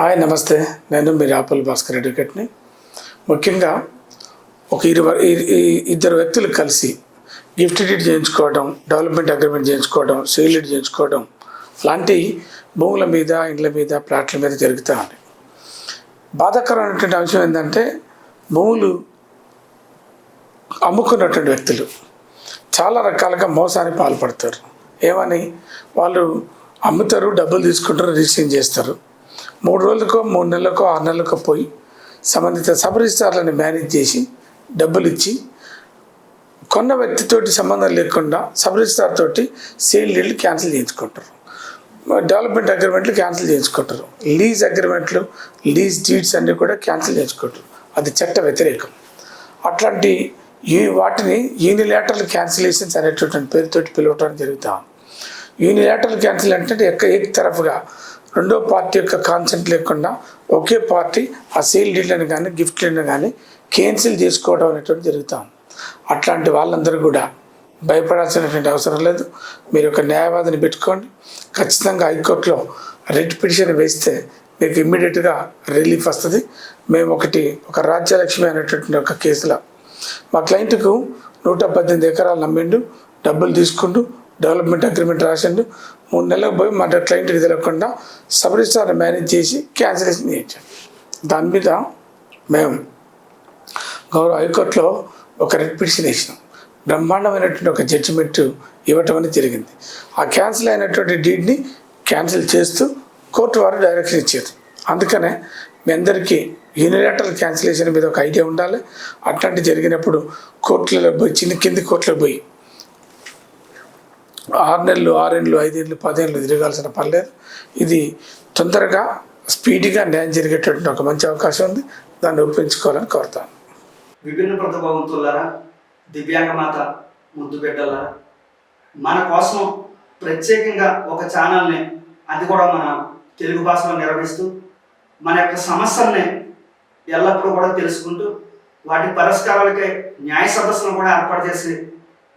Hi నమస్తే. నేను మీ రాపల్ భాస్కర్ అడ్వకేట్ని ముఖ్యంగా ఒక ఇరవై ఇద్దరు వ్యక్తులు కలిసి గిఫ్ట్ డీడ్ చేయించుకోవడం డెవలప్మెంట్ అగ్రిమెంట్ చేయించుకోవడం సీల్ డీడ్ చేయించుకోవడం లాంటి భూముల మీద ఇండ్ల మీద ప్లాట్ల మీద జరుగుతూ ఉంది. బాధాకరమైనటువంటి అంశం ఏంటంటే భూములు అమ్ముకున్నటువంటి వ్యక్తులు చాలా రకాలుగా మోసానికి పాల్పడతారు. ఏమని? వాళ్ళు అమ్ముతారు డబ్బులు తీసుకుంటారు రిజిస్ట్రింగ్ చేస్తారు. మూడు రోజులకో మూడు నెలలకో ఆరు నెలలకో పోయి సంబంధిత సబ్ రిజిస్టార్లను మేనేజ్ చేసి డబ్బులు ఇచ్చి కొన్న వ్యక్తితోటి సంబంధం లేకుండా సబ్ రిజిస్టార్ తోటి సేల్ డీల్ క్యాన్సిల్ చేయించుకుంటారు. డెవలప్మెంట్ అగ్రిమెంట్లు క్యాన్సిల్ చేయించుకుంటారు. లీజ్ అగ్రిమెంట్లు లీజ్ డీడ్స్ అన్నీ కూడా క్యాన్సిల్ చేయించుకుంటారు. అది చట్ట వ్యతిరేకం. అట్లాంటి ఈ వాటిని యూనిలేటరల్ క్యాన్సిలేషన్స్ అనేటటువంటి పేరుతోటి పిలవటం జరుగుతా ఉంది. యూనిలేటరల్ క్యాన్సిల్ అంటే ఎక్క ఏక తరఫుగా రెండో పార్టీ యొక్క కాన్సెంట్ లేకుండా ఒకే పార్టీ ఆ సీల్ డీల్ని కానీ గిఫ్ట్లను కానీ క్యాన్సిల్ చేసుకోవడం అనేటువంటి జరుగుతాం అట్లాంటి వాళ్ళందరూ కూడా భయపడాల్సినటువంటి అవసరం లేదు. మీరు ఒక న్యాయవాదిని పెట్టుకోండి. ఖచ్చితంగా హైకోర్టులో రెడ్ పిటిషన్ వేస్తే మీకు ఇమ్మీడియట్గా రిలీఫ్ వస్తుంది. మేము ఒకటి ఒక రాజ్యలక్ష్మి అనేటటువంటి ఒక కేసులో మా క్లయింట్కు నూట పద్దెనిమిది ఎకరాలు నమ్మిండు డబ్బులు తీసుకుంటూ డెవలప్మెంట్ అగ్రిమెంట్ రాసిండు. మూడు నెలలకు పోయి మా క్లయింట్కి తెలియకుండా సబ్ రిజిస్టార్ మేనేజ్ చేసి క్యాన్సిలేషన్ చేయించాం దాని మీద మేము గౌరవ హైకోర్టులో ఒక రెడ్ పిటిషన్ వేసినాం. బ్రహ్మాండమైనటువంటి ఒక జడ్జిమెంట్ ఇవ్వటం అనేది జరిగింది. ఆ క్యాన్సిల్ అయినటువంటి డీడ్ని క్యాన్సిల్ చేస్తూ కోర్టు వారు డైరెక్షన్ ఇచ్చారు. అందుకనే మీ అందరికీ యూనిలేటరల్ క్యాన్సిలేషన్ మీద ఒక ఐడియా ఉండాలి. అట్లాంటి జరిగినప్పుడు కోర్టులలో పోయి చిన్న కింది కోర్టులో పోయి ఆరు నెలలు ఆరేళ్ళు ఐదేళ్ళు పదేళ్ళు తిరగాల్సిన పని లేదు. ఇది తొందరగా స్పీడ్గా న్యాయం జరిగేటటువంటి ఒక మంచి అవకాశం ఉంది. దాన్ని ఉపయోగించుకోవాలని కోరుతాను. విభిన్న ప్రతిభావంతులారా దివ్యాంగ మాత ముద్దు బిడ్డలారా మన కోసం ప్రత్యేకంగా ఒక ఛానల్ని అది కూడా మన తెలుగు భాషలో నిర్వహిస్తూ మన యొక్క సమస్యల్ని ఎల్లప్పుడూ కూడా తెలుసుకుంటూ వాటి పరిష్కారాలకే న్యాయ సదస్సులను కూడా ఏర్పాటు చేసి